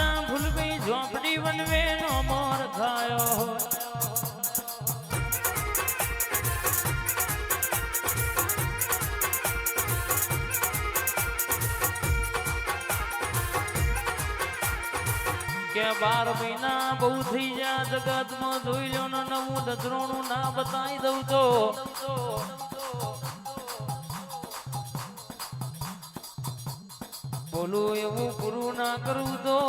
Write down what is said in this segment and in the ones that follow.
રાજા ભૂલવી, Jhopdi one way નો મોર થયો કે બાર મહિના બહુ થઈ ગયા, જગતમાં જોઈ લો નવું દસરોનું ના બતાવી દઉં તો. બોલું એવું પૂરું ના કરું તો.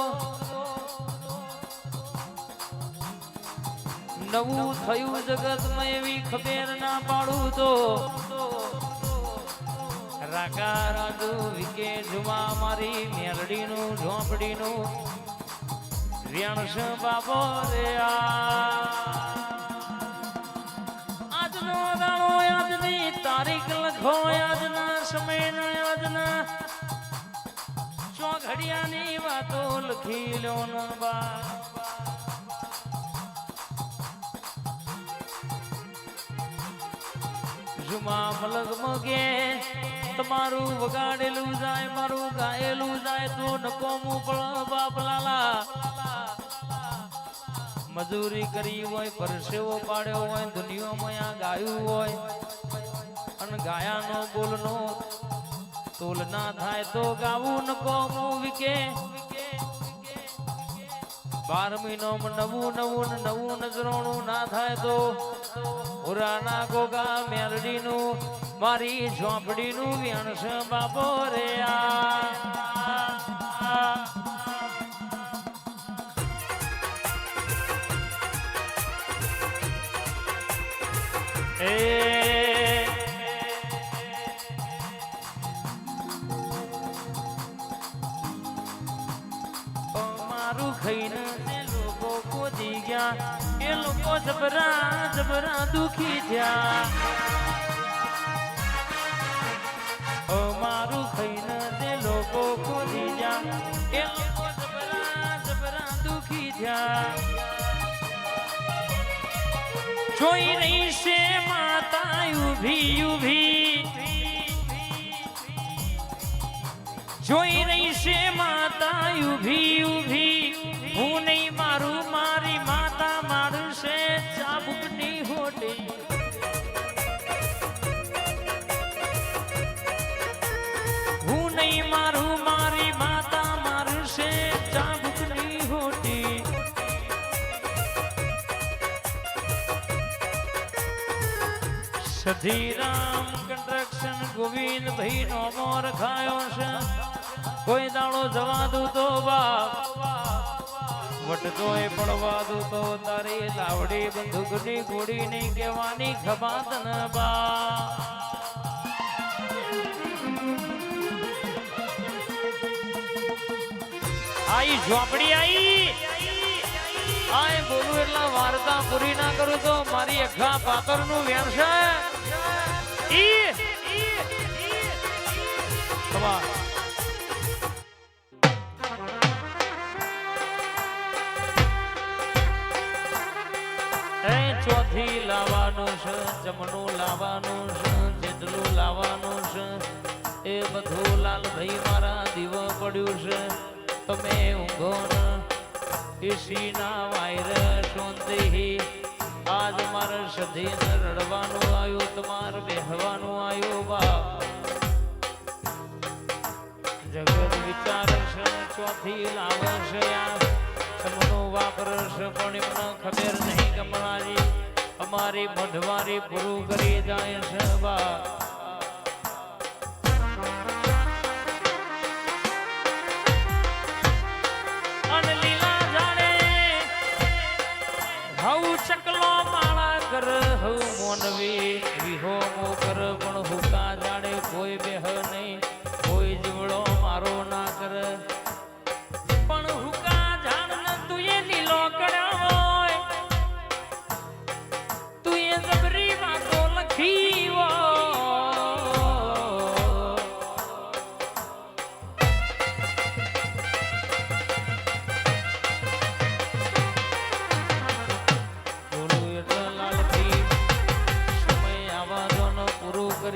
નવું થયું જગતમાં એવી ખબેર ના પાડું તો. રાકા રાજુ વિકે જુમા મારી મેરડીનું, ઝોંપડીનું. વ્યણસ બાબો રે આજનો દાણો આજની તારીખ લખો, આજના સમયનો આજના ઘડિયાની વાતો લખી લો બા. જુમા મલગ મગે, તમારું વગાડેલું જાય, મારું ગાયેલું જાય, તો નકોમું પણ બાપ લાલા. મજૂરી કરી હોય, પરસેવો પાડ્યો હોય, દુનિયામાં ગાયું હોય, અને ગાયાનો બોલનો તોલ ના થાય તો ગાવું નકોમું વિકે. બાર મહિનોમાં નવું નવું નવું નજરોણું ના થાય તો પુરાના ગોગા મેરડીનું મારી ઝોપડીનું વ્યણસ બાપો રે આ. એ લોકો જબરા જબરા દુખી જા ઓ મારું ખઈને તે લોકો ખોલી જા એ લોકો જબરા જબરા દુખી જા જોઈ રહી છે માતા ઊભી ઊભી જોઈ રહી છે માતા ઊભી ઊભી હું નહીં મારું, મારી માતા સધીરામ કન્સ્ટ્રક્શન ગોવિંદ ભાઈ નો મોર ખાયો છે. કોઈ દાડો જવા દઉં તો બાપ. વટતો એ પડવા દઉં તો તારી લાવડી બંદૂકની ગોળી નહીં કહેવાની ખબાત ન બા આઈ ઝોપડી આઈ. આય બોલું એટલા વાર્તા પૂરી ના કરું તો મારી અખા પાતરનું વ્યવસાય ઈ તમાર ચોથી લાવવાનું છે, જમણું લાવવાનું છે, જેટલું લાવવાનું છે, એ બધું લાલભાઈ મારા દીવ પડ્યું છે. તમે ઊંઘો ને, એસીના વાયર શાંતિ આજ મારે સધીને રડવાનું આવ્યું, તમારે બેહવાનું આવ્યું બા જગત વિચાર છે ચોથી લાવે છે સમનો વાપરે છે પણ એમને ખબર નહીં કમળાજી અમારી મઢવારી પૂરું કરી જાય છે બા મોનવી વિહો મો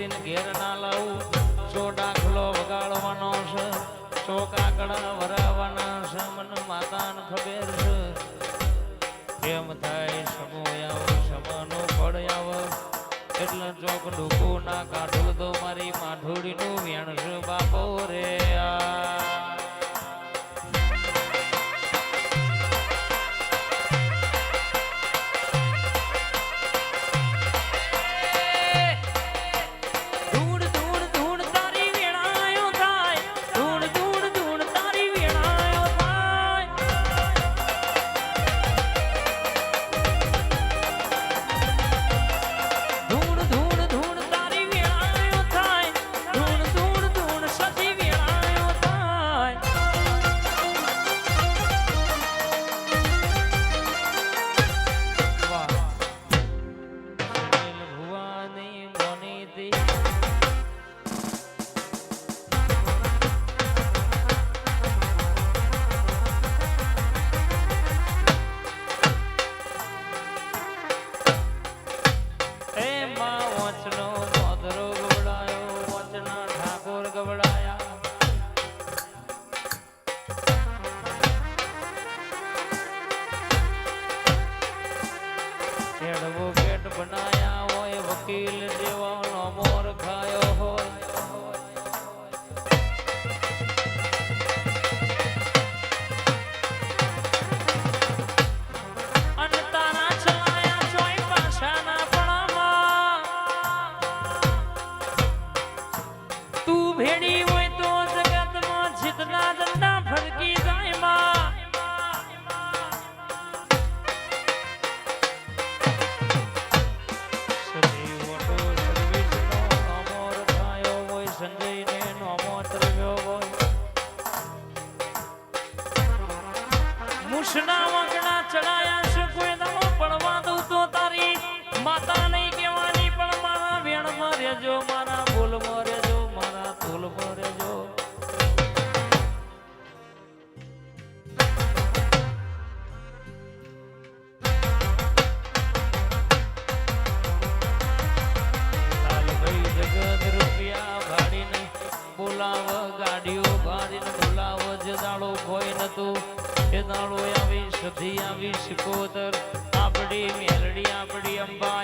છોડીને ઘેર ના લાવું. સો ડાખલો વગાડવાનો છે સો કાકડા વરાવાના છે, મન માતાને ખબર છે. એમ થાય સમો આવ, સમનો ફળ આવ. એટલે ચોક ડૂકું ના કાઢું તો મારી માઠોડીનું વેણ હોય પડવા દઉં તો તારી માતા નહીં કહેવાની, પણ મારા વેણમાં રહેજો, મારા બોલમાં રહેજો, મારા તોલમાં રહેજો. બોલાવ, ગાડીઓ ભાડીને બોલાવ, જે દાડો કોઈ નતું. દાડો આવીશ સધી આવીશ કોતર આપડી મેલડી આપડી અંબા.